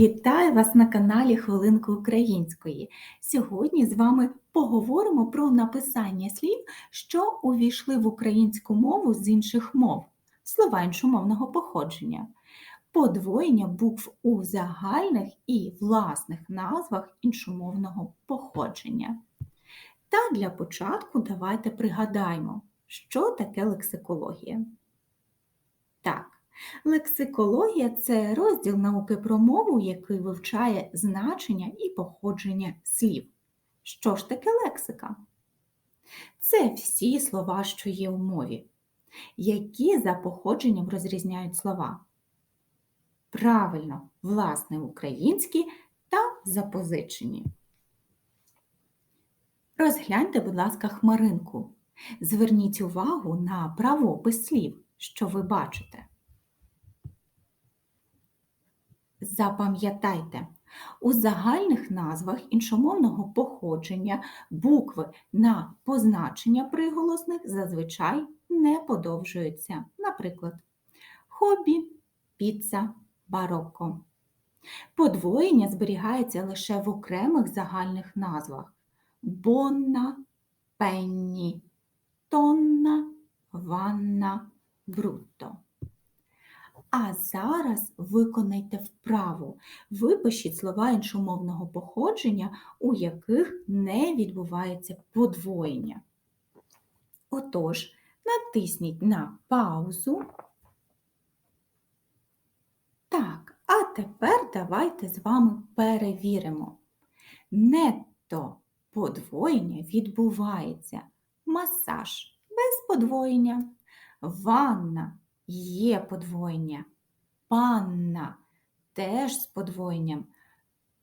Вітаю вас на каналі Хвилинки Української. Сьогодні з вами поговоримо про написання слів, що увійшли в українську мову з інших мов, слова іншомовного походження, подвоєння букв у загальних і власних назвах іншомовного походження. Та для початку давайте пригадаємо, що таке лексикологія. Так. Лексикологія це розділ науки про мову, який вивчає значення і походження слів. Що ж таке лексика? Це всі слова, що є у мові. Які за походженням розрізняють слова? Правильно, власне, українські та запозичені. Розгляньте, будь ласка, хмаринку. Зверніть увагу на правопис слів, що ви бачите. Запам'ятайте, у загальних назвах іншомовного походження букви на позначення приголосних зазвичай не подовжуються. Наприклад, хобі, піца, барокко. Подвоєння зберігається лише в окремих загальних назвах бонна, пенні, тонна, ванна, брутто. А зараз виконайте вправу. Випишіть слова іншомовного походження, у яких не відбувається подвоєння. Отож, натисніть на паузу. Так, а тепер давайте з вами перевіримо. Нетто подвоєння відбувається. Масаж без подвоєння, ванна є подвоєння, панна теж з подвоєнням,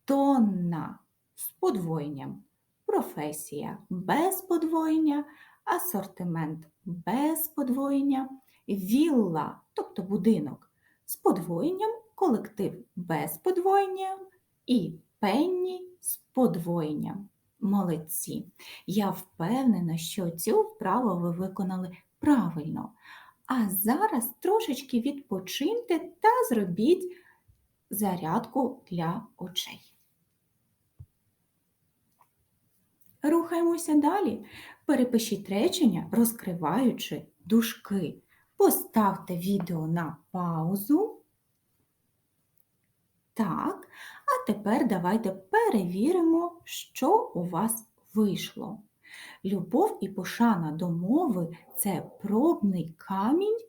тонна з подвоєнням, професія без подвоєння, асортимент без подвоєння, вілла, тобто будинок з подвоєнням, колектив без подвоєння. І пенні з подвоєнням. Молодці! Я впевнена, що цю вправу ви виконали правильно. А зараз трошечки відпочиньте та зробіть зарядку для очей. Рухаємося далі. Перепишіть речення, розкриваючи дужки. Поставте відео на паузу. Так, а тепер давайте перевіримо, що у вас вийшло. Любов і пошана до мови це пробний камінь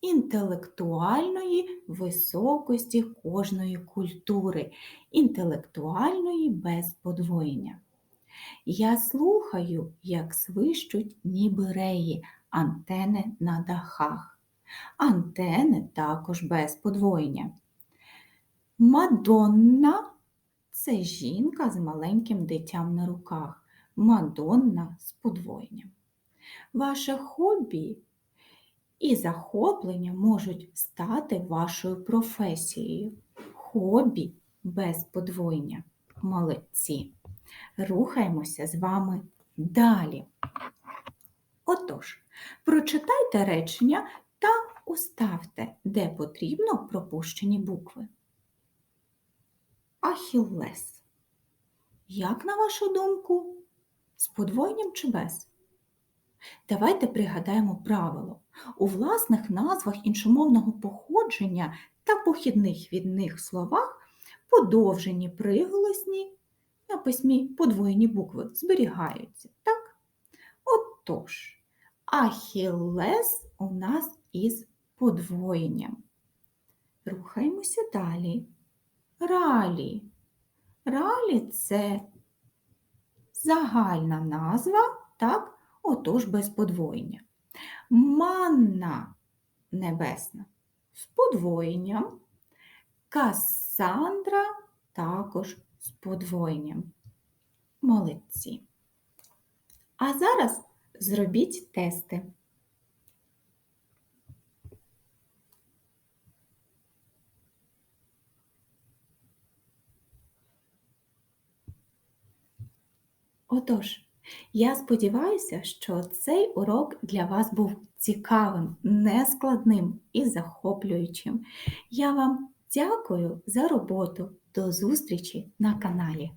інтелектуальної високості кожної культури, інтелектуальної без подвоєння. Я слухаю, як свищуть ніби реї, антени на дахах. Антени також без подвоєння. Мадонна це жінка з маленьким дитям на руках. Мадонна з подвоєнням. Ваше хобі і захоплення можуть стати вашою професією. Хобі без подвоєння. Молодці. Рухаємося з вами далі. Отож, прочитайте речення та уставте, де потрібно пропущені букви. Ахіллес. Як, на вашу думку, з подвоєнням чи без? Давайте пригадаємо правило. У власних назвах іншомовного походження та похідних від них словах подовжені приголосні на письмі подвоєні букви зберігаються. Так? Отож, ахілес у нас із подвоєнням. Рухаємося далі. Ралі. Ралі це загальна назва, так, отож без подвоєння. Манна небесна з подвоєнням, Касандра також з подвоєнням. Молодці. А зараз зробіть тести. Отож, я сподіваюся, що цей урок для вас був цікавим, нескладним і захоплюючим. Я вам Дякую за роботу. До зустрічі на каналі.